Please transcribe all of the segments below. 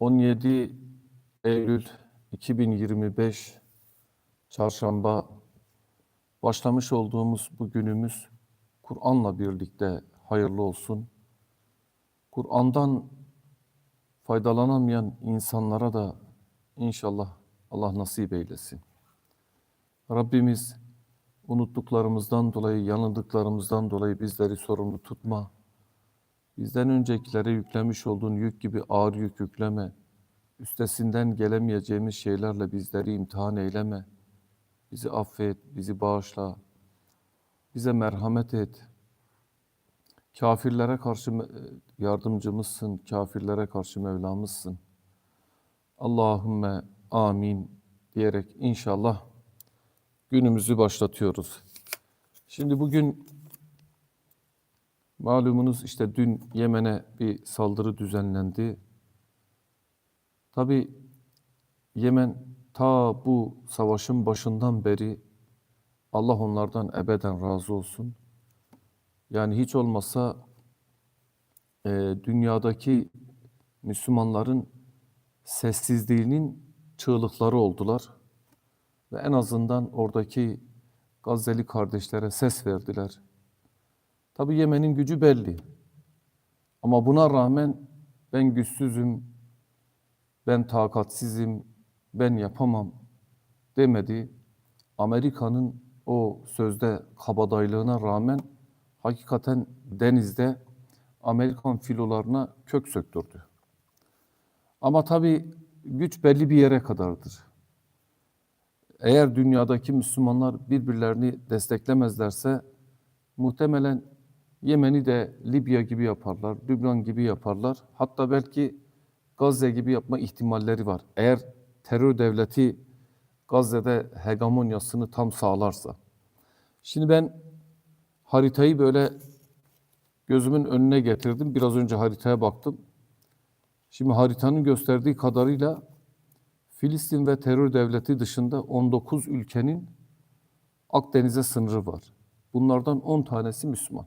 17 Eylül 2025 Çarşamba başlamış olduğumuz bu günümüz Kur'an'la birlikte hayırlı olsun. Kur'an'dan faydalanamayan insanlara da inşallah Allah nasip eylesin. Rabbimiz unuttuklarımızdan dolayı, yanıldıklarımızdan dolayı bizleri sorumlu tutma. Bizden öncekilere yüklemiş olduğun yük gibi ağır yük yükleme. Üstesinden gelemeyeceğimiz şeylerle bizleri imtihan eyleme. Bizi affet, bizi bağışla. Bize merhamet et. Kafirlere karşı yardımcımızsın, kafirlere karşı Mevlamızsın. Allahümme amin diyerek inşallah günümüzü başlatıyoruz. Şimdi bugün malumunuz işte dün Yemen'e bir saldırı düzenlendi. Tabi Yemen ta bu savaşın başından beri Allah onlardan ebeden razı olsun. Yani hiç olmasa e, dünyadaki Müslümanların sessizliğinin çığlıkları oldular. Ve en azından oradaki Gazze'li kardeşlere ses verdiler. Tabi Yemen'in gücü belli. Ama buna rağmen ben güçsüzüm, ben takatsizim, ben yapamam demedi. Amerika'nın o sözde kabadaylığına rağmen hakikaten denizde Amerikan filolarına kök söktürdü. Ama tabii güç belli bir yere kadardır. Eğer dünyadaki Müslümanlar birbirlerini desteklemezlerse muhtemelen Yemen'i de Libya gibi yaparlar, Lübnan gibi yaparlar. Hatta belki Gazze gibi yapma ihtimalleri var. Eğer terör devleti Gazze'de hegemonyasını tam sağlarsa. Şimdi ben haritayı böyle gözümün önüne getirdim. Biraz önce haritaya baktım. Şimdi haritanın gösterdiği kadarıyla Filistin ve terör devleti dışında 19 ülkenin Akdeniz'e sınırı var. Bunlardan 10 tanesi Müslüman.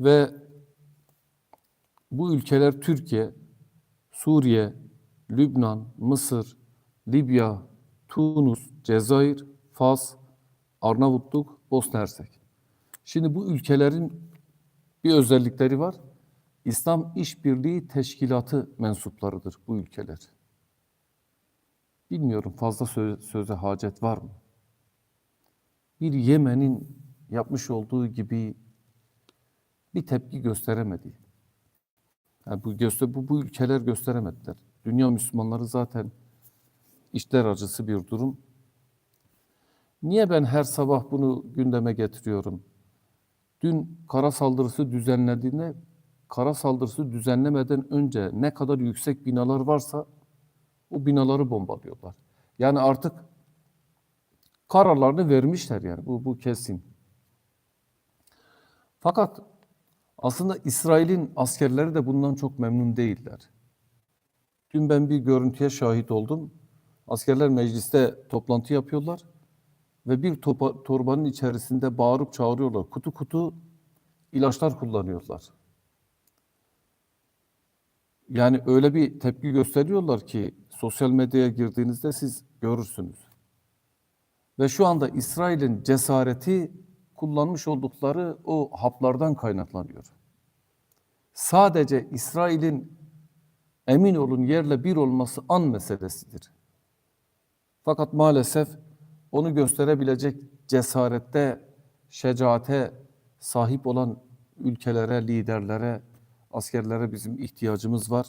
Ve bu ülkeler Türkiye, Suriye, Lübnan, Mısır, Libya, Tunus, Cezayir, Fas, Arnavutluk, Bosna Hersek. Şimdi bu ülkelerin bir özellikleri var. İslam İşbirliği Teşkilatı mensuplarıdır bu ülkeler. Bilmiyorum fazla söz, söze hacet var mı? Bir Yemen'in yapmış olduğu gibi bir tepki gösteremedi. Yani bu, göster bu, bu ülkeler gösteremediler. Dünya Müslümanları zaten işler acısı bir durum. Niye ben her sabah bunu gündeme getiriyorum? Dün kara saldırısı düzenlediğinde kara saldırısı düzenlemeden önce ne kadar yüksek binalar varsa o binaları bombalıyorlar. Yani artık kararlarını vermişler yani bu, bu kesin. Fakat aslında İsrail'in askerleri de bundan çok memnun değiller. Dün ben bir görüntüye şahit oldum. Askerler mecliste toplantı yapıyorlar ve bir topa, torbanın içerisinde bağırıp çağırıyorlar. Kutu kutu ilaçlar kullanıyorlar. Yani öyle bir tepki gösteriyorlar ki sosyal medyaya girdiğinizde siz görürsünüz. Ve şu anda İsrail'in cesareti kullanmış oldukları o haplardan kaynaklanıyor. Sadece İsrail'in emin olun yerle bir olması an meselesidir. Fakat maalesef onu gösterebilecek cesarette, şecaate sahip olan ülkelere, liderlere, askerlere bizim ihtiyacımız var.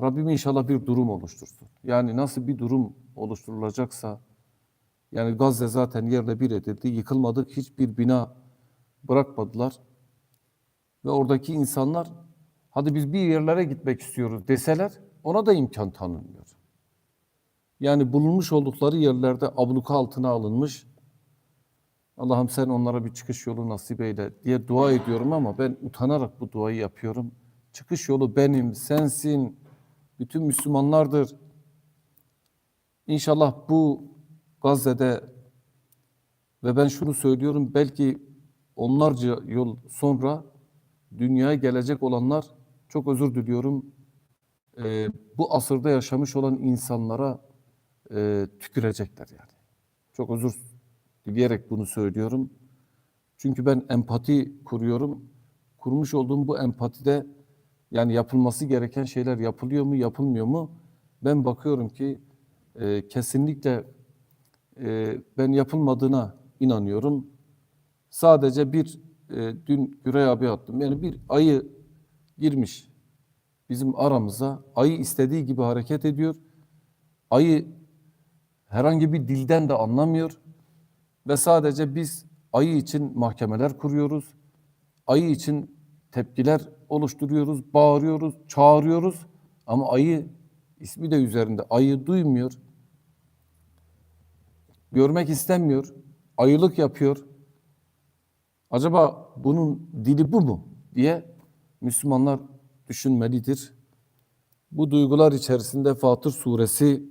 Rabbim inşallah bir durum oluştursun. Yani nasıl bir durum oluşturulacaksa, yani Gazze zaten yerle bir edildi, yıkılmadık, hiçbir bina bırakmadılar. Ve oradaki insanlar, hadi biz bir yerlere gitmek istiyoruz deseler, ona da imkan tanınmıyor. Yani bulunmuş oldukları yerlerde abluka altına alınmış, Allah'ım sen onlara bir çıkış yolu nasip eyle diye dua ediyorum ama ben utanarak bu duayı yapıyorum. Çıkış yolu benim, sensin, bütün Müslümanlardır. İnşallah bu Gazze'de ve ben şunu söylüyorum belki onlarca yıl sonra dünyaya gelecek olanlar çok özür diliyorum. Ee, bu asırda yaşamış olan insanlara e, tükürecekler yani. Çok özür dileyerek bunu söylüyorum. Çünkü ben empati kuruyorum. Kurmuş olduğum bu empatide yani yapılması gereken şeyler yapılıyor mu, yapılmıyor mu? Ben bakıyorum ki e, kesinlikle e, ben yapılmadığına inanıyorum. Sadece bir e, dün Güray abi attım. Yani bir ayı girmiş bizim aramıza. Ayı istediği gibi hareket ediyor. Ayı herhangi bir dilden de anlamıyor. Ve sadece biz ayı için mahkemeler kuruyoruz. Ayı için tepkiler oluşturuyoruz, bağırıyoruz, çağırıyoruz. Ama ayı ismi de üzerinde. Ayı duymuyor Görmek istemiyor. Ayılık yapıyor. Acaba bunun dili bu mu diye Müslümanlar düşünmelidir. Bu duygular içerisinde Fatır suresi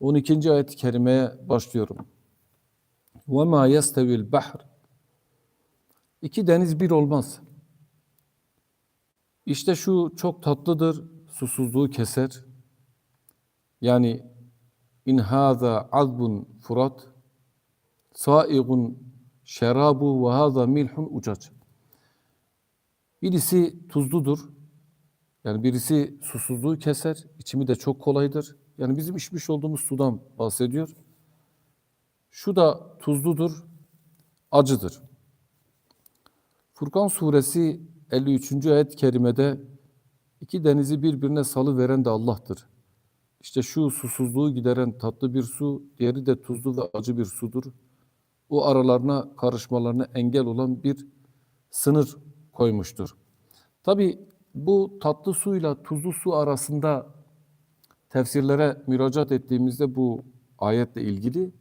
12. ayet-i kerimeye başlıyorum. وَمَا يَسْتَوِي الْبَحْرِ İki deniz bir olmaz. İşte şu çok tatlıdır, susuzluğu keser. Yani in hâzâ azbun furat, sâigun şerabu ve hâzâ milhun ucac. Birisi tuzludur. Yani birisi susuzluğu keser, içimi de çok kolaydır. Yani bizim içmiş olduğumuz sudan bahsediyor. Şu da tuzludur, acıdır. Furkan suresi 53. ayet-i kerimede iki denizi birbirine salı veren de Allah'tır. İşte şu susuzluğu gideren tatlı bir su, diğeri de tuzlu ve acı bir sudur. O aralarına karışmalarına engel olan bir sınır koymuştur. Tabi bu tatlı suyla tuzlu su arasında tefsirlere müracaat ettiğimizde bu ayetle ilgili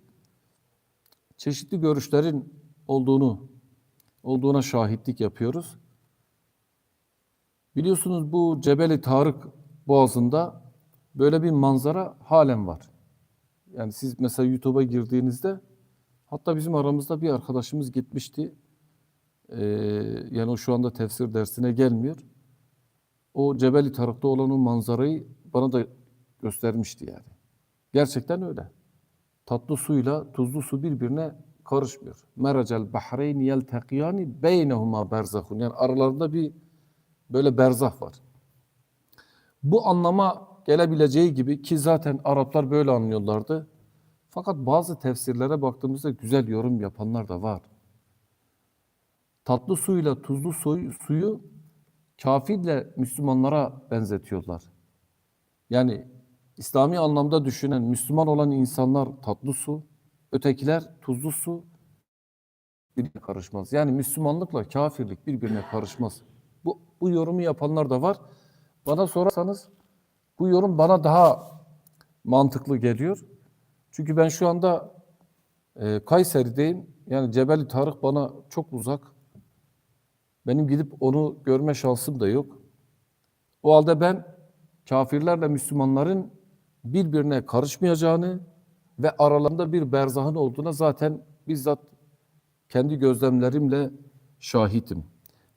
çeşitli görüşlerin olduğunu olduğuna şahitlik yapıyoruz. Biliyorsunuz bu Cebeli Tarık Boğazı'nda böyle bir manzara halen var. Yani siz mesela YouTube'a girdiğinizde hatta bizim aramızda bir arkadaşımız gitmişti. Ee, yani o şu anda tefsir dersine gelmiyor. O Cebeli Tarık'ta olan o manzarayı bana da göstermişti yani. Gerçekten öyle. Tatlı suyla tuzlu su birbirine karışmıyor. Meracel bahreyn yeltekiyani beynehuma berzahun. Yani aralarında bir böyle berzah var. Bu anlama gelebileceği gibi ki zaten Araplar böyle anlıyorlardı. Fakat bazı tefsirlere baktığımızda güzel yorum yapanlar da var. Tatlı suyla tuzlu suyu, suyu kafirle Müslümanlara benzetiyorlar. Yani İslami anlamda düşünen Müslüman olan insanlar tatlı su, ötekiler tuzlu su birbirine karışmaz. Yani Müslümanlıkla kafirlik birbirine karışmaz. Bu, bu yorumu yapanlar da var. Bana sorarsanız bu yorum bana daha mantıklı geliyor. Çünkü ben şu anda e, Kayseri'deyim. Yani Cebeli Tarık bana çok uzak. Benim gidip onu görme şansım da yok. O halde ben kafirlerle Müslümanların birbirine karışmayacağını ve aralarında bir berzahın olduğuna zaten bizzat kendi gözlemlerimle şahitim.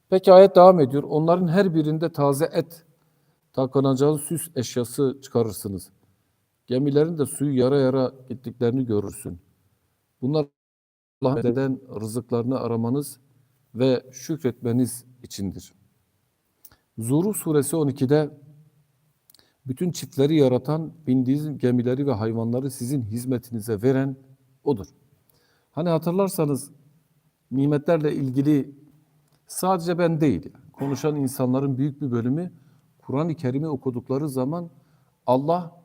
Peki ayet devam ediyor. Onların her birinde taze et, takınacağı süs eşyası çıkarırsınız. Gemilerin de suyu yara yara gittiklerini görürsün. Bunlar Allah'ın rızıklarını aramanız ve şükretmeniz içindir. Zuhruf suresi 12'de bütün çiftleri yaratan, bindiğiniz gemileri ve hayvanları sizin hizmetinize veren O'dur. Hani hatırlarsanız nimetlerle ilgili sadece ben değil, konuşan insanların büyük bir bölümü Kur'an-ı Kerim'i okudukları zaman Allah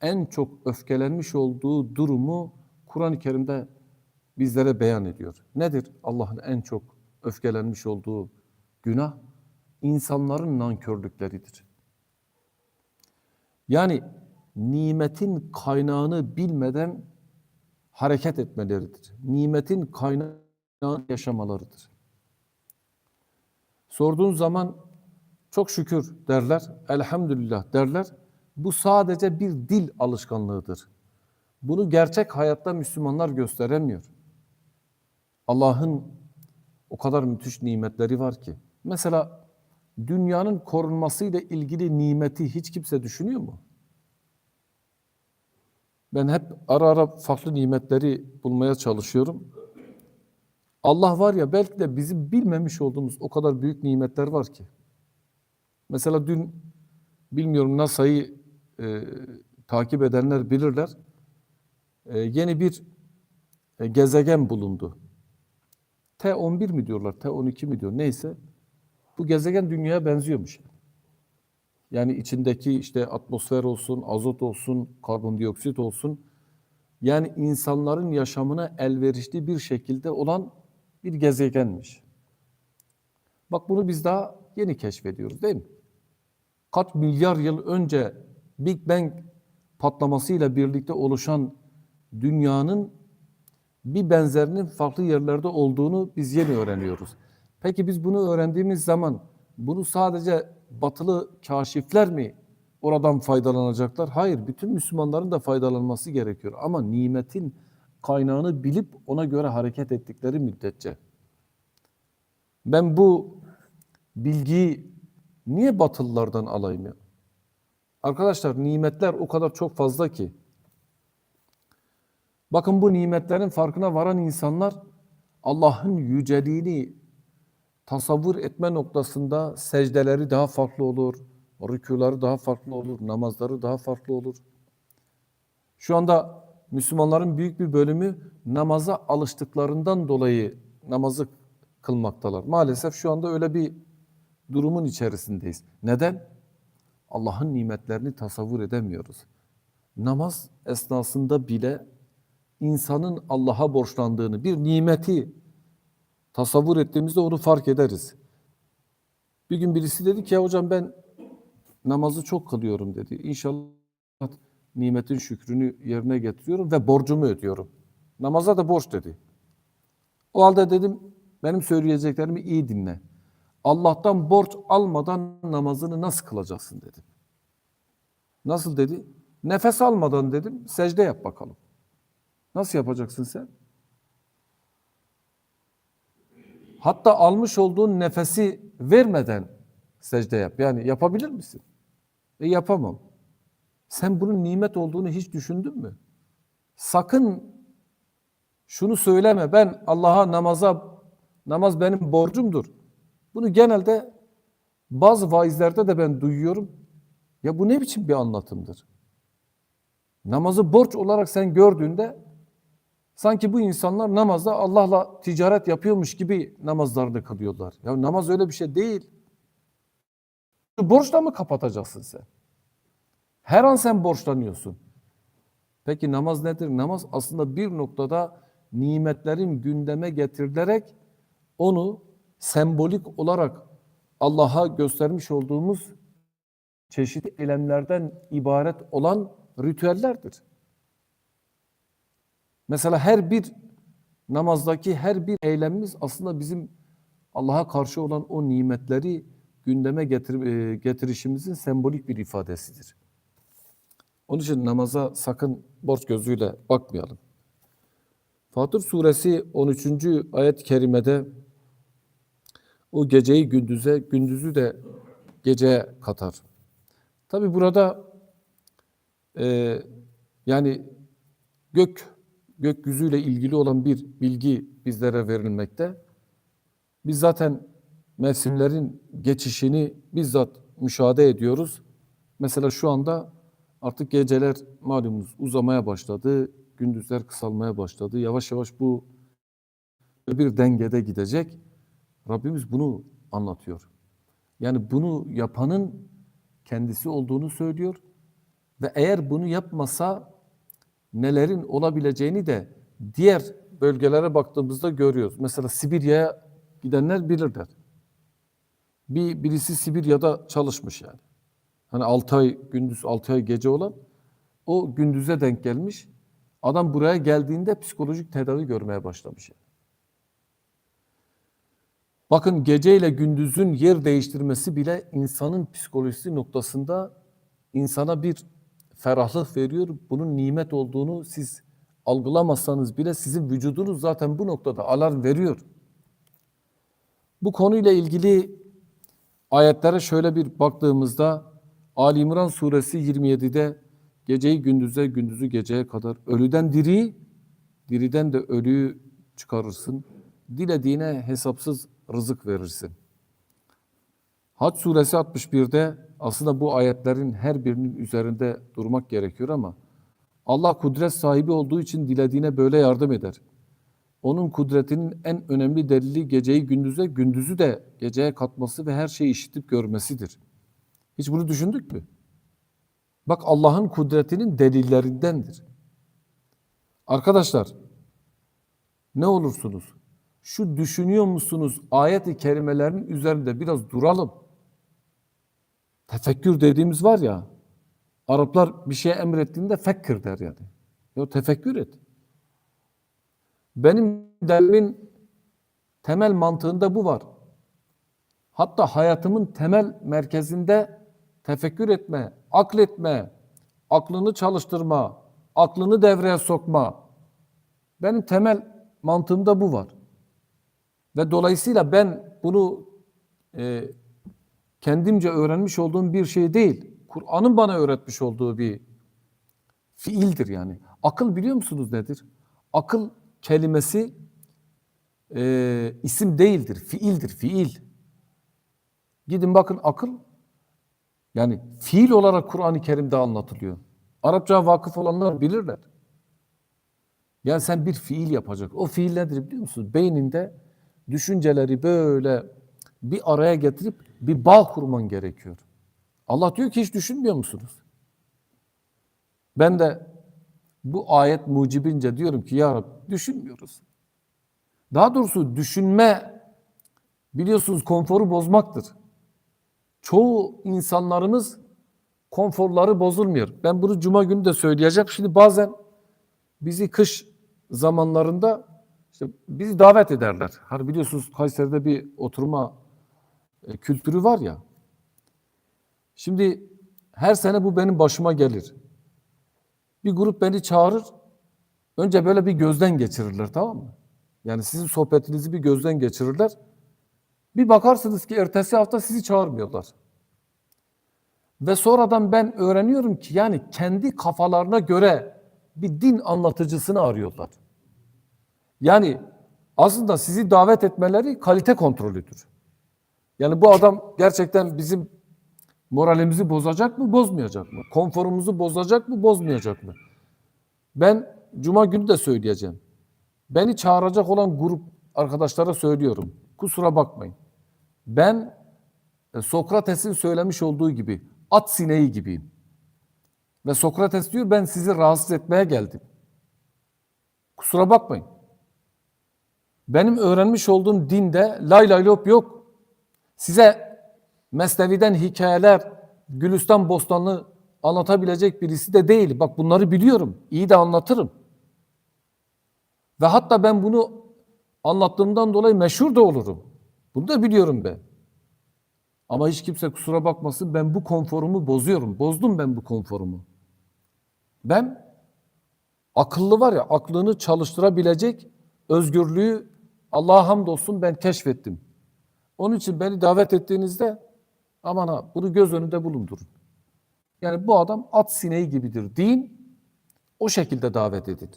en çok öfkelenmiş olduğu durumu Kur'an-ı Kerim'de bizlere beyan ediyor. Nedir Allah'ın en çok öfkelenmiş olduğu günah? İnsanların nankörlükleridir. Yani nimetin kaynağını bilmeden hareket etmeleridir. Nimetin kaynağını yaşamalarıdır. Sorduğun zaman çok şükür derler, elhamdülillah derler. Bu sadece bir dil alışkanlığıdır. Bunu gerçek hayatta Müslümanlar gösteremiyor. Allah'ın o kadar müthiş nimetleri var ki. Mesela dünyanın korunmasıyla ilgili nimeti hiç kimse düşünüyor mu? Ben hep ara ara farklı nimetleri bulmaya çalışıyorum. Allah var ya belki de bizim bilmemiş olduğumuz o kadar büyük nimetler var ki. Mesela dün bilmiyorum NASA'yı e, takip edenler bilirler. E, yeni bir e, gezegen bulundu. T11 mi diyorlar, T12 mi diyor neyse. Bu gezegen dünyaya benziyormuş. Yani içindeki işte atmosfer olsun, azot olsun, karbondioksit olsun. Yani insanların yaşamına elverişli bir şekilde olan bir gezegenmiş. Bak bunu biz daha yeni keşfediyoruz değil mi? Kaç milyar yıl önce Big Bang patlamasıyla birlikte oluşan dünyanın bir benzerinin farklı yerlerde olduğunu biz yeni öğreniyoruz. Peki biz bunu öğrendiğimiz zaman bunu sadece batılı kaşifler mi oradan faydalanacaklar? Hayır, bütün Müslümanların da faydalanması gerekiyor. Ama nimetin kaynağını bilip ona göre hareket ettikleri müddetçe. Ben bu bilgiyi niye batılılardan alayım ya? Arkadaşlar nimetler o kadar çok fazla ki. Bakın bu nimetlerin farkına varan insanlar Allah'ın yüceliğini tasavvur etme noktasında secdeleri daha farklı olur, rükûları daha farklı olur, namazları daha farklı olur. Şu anda Müslümanların büyük bir bölümü namaza alıştıklarından dolayı namazı kılmaktalar. Maalesef şu anda öyle bir durumun içerisindeyiz. Neden? Allah'ın nimetlerini tasavvur edemiyoruz. Namaz esnasında bile insanın Allah'a borçlandığını, bir nimeti tasavvur ettiğimizde onu fark ederiz. Bir gün birisi dedi ki ya hocam ben namazı çok kılıyorum dedi. İnşallah nimetin şükrünü yerine getiriyorum ve borcumu ödüyorum. Namaza da borç dedi. O halde dedim benim söyleyeceklerimi iyi dinle. Allah'tan borç almadan namazını nasıl kılacaksın dedim. Nasıl dedi? Nefes almadan dedim secde yap bakalım. Nasıl yapacaksın sen? Hatta almış olduğun nefesi vermeden secde yap. Yani yapabilir misin? E yapamam. Sen bunun nimet olduğunu hiç düşündün mü? Sakın şunu söyleme. Ben Allah'a namaza namaz benim borcumdur. Bunu genelde bazı vaizlerde de ben duyuyorum. Ya bu ne biçim bir anlatımdır? Namazı borç olarak sen gördüğünde sanki bu insanlar namazda Allah'la ticaret yapıyormuş gibi namazlarını kılıyorlar. Ya namaz öyle bir şey değil. Borçla mı kapatacaksın sen? Her an sen borçlanıyorsun. Peki namaz nedir? Namaz aslında bir noktada nimetlerin gündeme getirilerek onu sembolik olarak Allah'a göstermiş olduğumuz çeşitli eylemlerden ibaret olan ritüellerdir. Mesela her bir namazdaki her bir eylemimiz aslında bizim Allah'a karşı olan o nimetleri gündeme getir, e, getirişimizin sembolik bir ifadesidir. Onun için namaza sakın borç gözüyle bakmayalım. Fatır suresi 13. ayet-i kerimede o geceyi gündüze, gündüzü de geceye katar. Tabi burada e, yani gök gökyüzüyle ilgili olan bir bilgi bizlere verilmekte. Biz zaten mevsimlerin geçişini bizzat müşahede ediyoruz. Mesela şu anda artık geceler malumunuz uzamaya başladı, gündüzler kısalmaya başladı. Yavaş yavaş bu bir dengede gidecek. Rabbimiz bunu anlatıyor. Yani bunu yapanın kendisi olduğunu söylüyor ve eğer bunu yapmasa nelerin olabileceğini de diğer bölgelere baktığımızda görüyoruz. Mesela Sibirya'ya gidenler bilirler. Bir birisi Sibirya'da çalışmış yani. Hani 6 ay gündüz 6 ay gece olan o gündüze denk gelmiş. Adam buraya geldiğinde psikolojik tedavi görmeye başlamış. Yani. Bakın gece ile gündüzün yer değiştirmesi bile insanın psikolojisi noktasında insana bir ferahlık veriyor. Bunun nimet olduğunu siz algılamazsanız bile sizin vücudunuz zaten bu noktada alarm veriyor. Bu konuyla ilgili ayetlere şöyle bir baktığımızda Ali İmran suresi 27'de geceyi gündüze, gündüzü geceye kadar ölüden diri, diriden de ölüyü çıkarırsın. Dilediğine hesapsız rızık verirsin. Hac suresi 61'de aslında bu ayetlerin her birinin üzerinde durmak gerekiyor ama Allah kudret sahibi olduğu için dilediğine böyle yardım eder. Onun kudretinin en önemli delili geceyi gündüze, gündüzü de geceye katması ve her şeyi işitip görmesidir. Hiç bunu düşündük mü? Bak Allah'ın kudretinin delillerindendir. Arkadaşlar, ne olursunuz? Şu düşünüyor musunuz ayet-i kerimelerin üzerinde biraz duralım. Tefekkür dediğimiz var ya, Araplar bir şeye emrettiğinde fekkir der yani. Ya tefekkür et. Benim dermin temel mantığında bu var. Hatta hayatımın temel merkezinde tefekkür etme, akletme, aklını çalıştırma, aklını devreye sokma. Benim temel mantığımda bu var. Ve dolayısıyla ben bunu e, kendimce öğrenmiş olduğum bir şey değil. Kur'an'ın bana öğretmiş olduğu bir fiildir yani. Akıl biliyor musunuz nedir? Akıl kelimesi e, isim değildir, fiildir, fiil. Gidin bakın akıl, yani fiil olarak Kur'an-ı Kerim'de anlatılıyor. Arapça vakıf olanlar bilirler. Yani sen bir fiil yapacak. O fiil nedir biliyor musunuz? Beyninde düşünceleri böyle bir araya getirip bir bağ kurman gerekiyor. Allah diyor ki hiç düşünmüyor musunuz? Ben de bu ayet mucibince diyorum ki ya Rabbi düşünmüyoruz. Daha doğrusu düşünme biliyorsunuz konforu bozmaktır. Çoğu insanlarımız konforları bozulmuyor. Ben bunu cuma günü de söyleyeceğim. Şimdi bazen bizi kış zamanlarında işte bizi davet ederler. Hani biliyorsunuz Kayseri'de bir oturma e, kültürü var ya. Şimdi her sene bu benim başıma gelir. Bir grup beni çağırır. Önce böyle bir gözden geçirirler tamam mı? Yani sizin sohbetinizi bir gözden geçirirler. Bir bakarsınız ki ertesi hafta sizi çağırmıyorlar. Ve sonradan ben öğreniyorum ki yani kendi kafalarına göre bir din anlatıcısını arıyorlar. Yani aslında sizi davet etmeleri kalite kontrolüdür. Yani bu adam gerçekten bizim moralimizi bozacak mı, bozmayacak mı? Konforumuzu bozacak mı, bozmayacak mı? Ben cuma günü de söyleyeceğim. Beni çağıracak olan grup arkadaşlara söylüyorum. Kusura bakmayın. Ben e, Sokrates'in söylemiş olduğu gibi at sineği gibiyim. Ve Sokrates diyor ben sizi rahatsız etmeye geldim. Kusura bakmayın. Benim öğrenmiş olduğum dinde lay lay lop yok. Size Mesnevi'den hikayeler, Gülistan Bostanlı anlatabilecek birisi de değil. Bak bunları biliyorum. İyi de anlatırım. Ve hatta ben bunu anlattığımdan dolayı meşhur da olurum. Bunu da biliyorum ben. Ama hiç kimse kusura bakmasın ben bu konforumu bozuyorum. Bozdum ben bu konforumu. Ben akıllı var ya aklını çalıştırabilecek özgürlüğü Allah'a hamdolsun ben keşfettim. Onun için beni davet ettiğinizde aman ha bunu göz önünde bulundurun. Yani bu adam at sineği gibidir. Din o şekilde davet edin.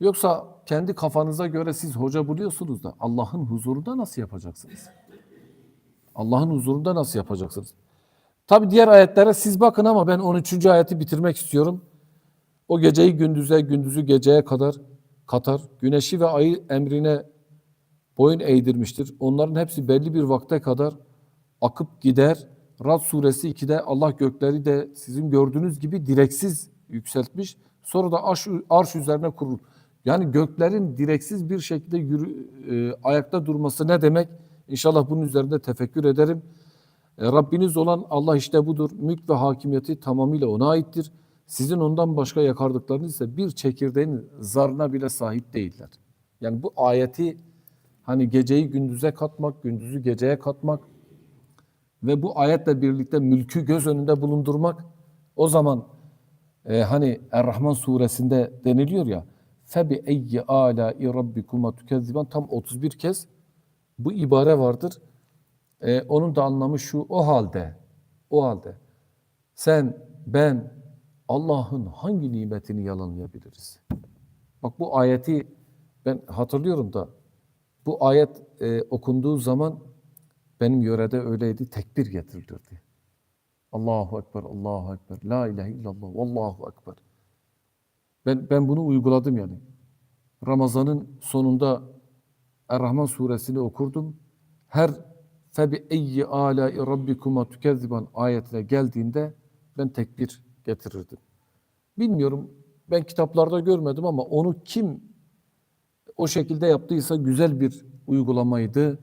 Yoksa kendi kafanıza göre siz hoca buluyorsunuz da Allah'ın huzurunda nasıl yapacaksınız? Allah'ın huzurunda nasıl yapacaksınız? Tabi diğer ayetlere siz bakın ama ben 13. ayeti bitirmek istiyorum. O geceyi gündüze, gündüzü geceye kadar katar. Güneşi ve ayı emrine boyun eğdirmiştir. Onların hepsi belli bir vakte kadar akıp gider. Rad suresi 2'de Allah gökleri de sizin gördüğünüz gibi direksiz yükseltmiş. Sonra da arş, arş üzerine kurur. Yani göklerin direksiz bir şekilde yürü, e, ayakta durması ne demek? İnşallah bunun üzerinde tefekkür ederim. E, Rabbiniz olan Allah işte budur. Mülk ve hakimiyeti tamamıyla ona aittir. Sizin ondan başka yakardıklarınız ise bir çekirdeğin zarına bile sahip değiller. Yani bu ayeti hani geceyi gündüze katmak, gündüzü geceye katmak ve bu ayetle birlikte mülkü göz önünde bulundurmak o zaman e, hani Er-Rahman suresinde deniliyor ya febi eyyi ala rabbikuma tukezziban tam 31 kez bu ibare vardır. Ee, onun da anlamı şu, o halde, o halde sen, ben Allah'ın hangi nimetini yalanlayabiliriz? Bak bu ayeti ben hatırlıyorum da bu ayet e, okunduğu zaman benim yörede öyleydi, tekbir getirilirdi. Allahu Ekber, Allahu Ekber, La ilahe illallah, Allahu Ekber. Ben, ben bunu uyguladım yani. Ramazanın sonunda Er-Rahman suresini okurdum. Her febi eyyi alâi rabbikuma tükezziban ayetine geldiğinde ben tekbir getirirdim. Bilmiyorum ben kitaplarda görmedim ama onu kim o şekilde yaptıysa güzel bir uygulamaydı.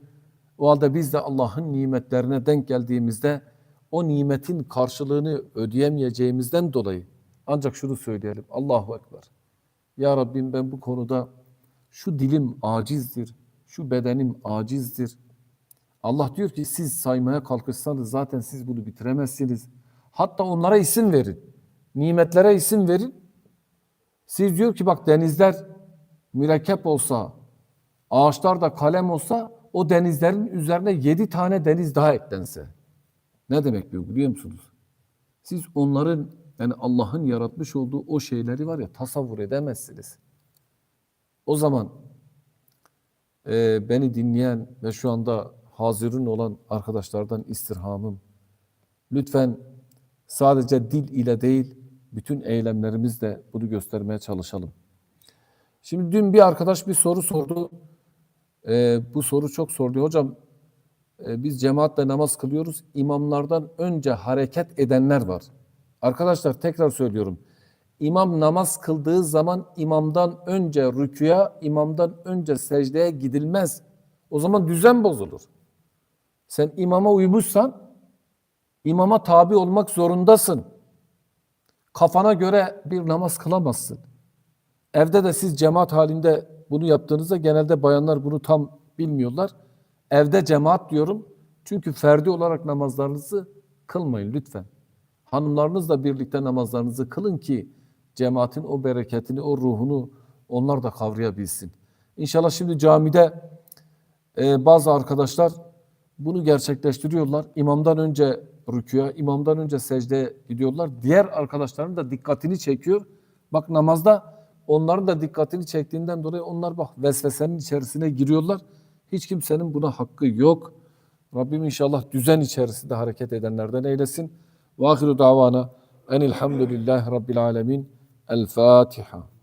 O halde biz de Allah'ın nimetlerine denk geldiğimizde o nimetin karşılığını ödeyemeyeceğimizden dolayı ancak şunu söyleyelim. Allahu Ekber. Ya Rabbim ben bu konuda şu dilim acizdir, şu bedenim acizdir. Allah diyor ki siz saymaya kalkışsanız zaten siz bunu bitiremezsiniz. Hatta onlara isim verin. Nimetlere isim verin. Siz diyor ki bak denizler mürekkep olsa, ağaçlar da kalem olsa o denizlerin üzerine yedi tane deniz daha eklense. Ne demek bu biliyor musunuz? Siz onların yani Allah'ın yaratmış olduğu o şeyleri var ya tasavvur edemezsiniz. O zaman e, beni dinleyen ve şu anda hazırın olan arkadaşlardan istirhamım. Lütfen sadece dil ile değil, bütün eylemlerimizle bunu göstermeye çalışalım. Şimdi dün bir arkadaş bir soru sordu. E, bu soru çok sordu. Hocam e, biz cemaatle namaz kılıyoruz. İmamlardan önce hareket edenler var. Arkadaşlar tekrar söylüyorum. İmam namaz kıldığı zaman imamdan önce rüküya, imamdan önce secdeye gidilmez. O zaman düzen bozulur. Sen imama uymuşsan imama tabi olmak zorundasın. Kafana göre bir namaz kılamazsın. Evde de siz cemaat halinde bunu yaptığınızda genelde bayanlar bunu tam bilmiyorlar. Evde cemaat diyorum. Çünkü ferdi olarak namazlarınızı kılmayın lütfen. Hanımlarınızla birlikte namazlarınızı kılın ki cemaatin o bereketini, o ruhunu onlar da kavrayabilsin. İnşallah şimdi camide e, bazı arkadaşlar bunu gerçekleştiriyorlar. İmamdan önce rüküya, imamdan önce secdeye gidiyorlar. Diğer arkadaşların da dikkatini çekiyor. Bak namazda onların da dikkatini çektiğinden dolayı onlar bak vesvesenin içerisine giriyorlar. Hiç kimsenin buna hakkı yok. Rabbim inşallah düzen içerisinde hareket edenlerden eylesin. Ve ahiru davana enilhamdülillahi rabbil alemin. El Fatiha.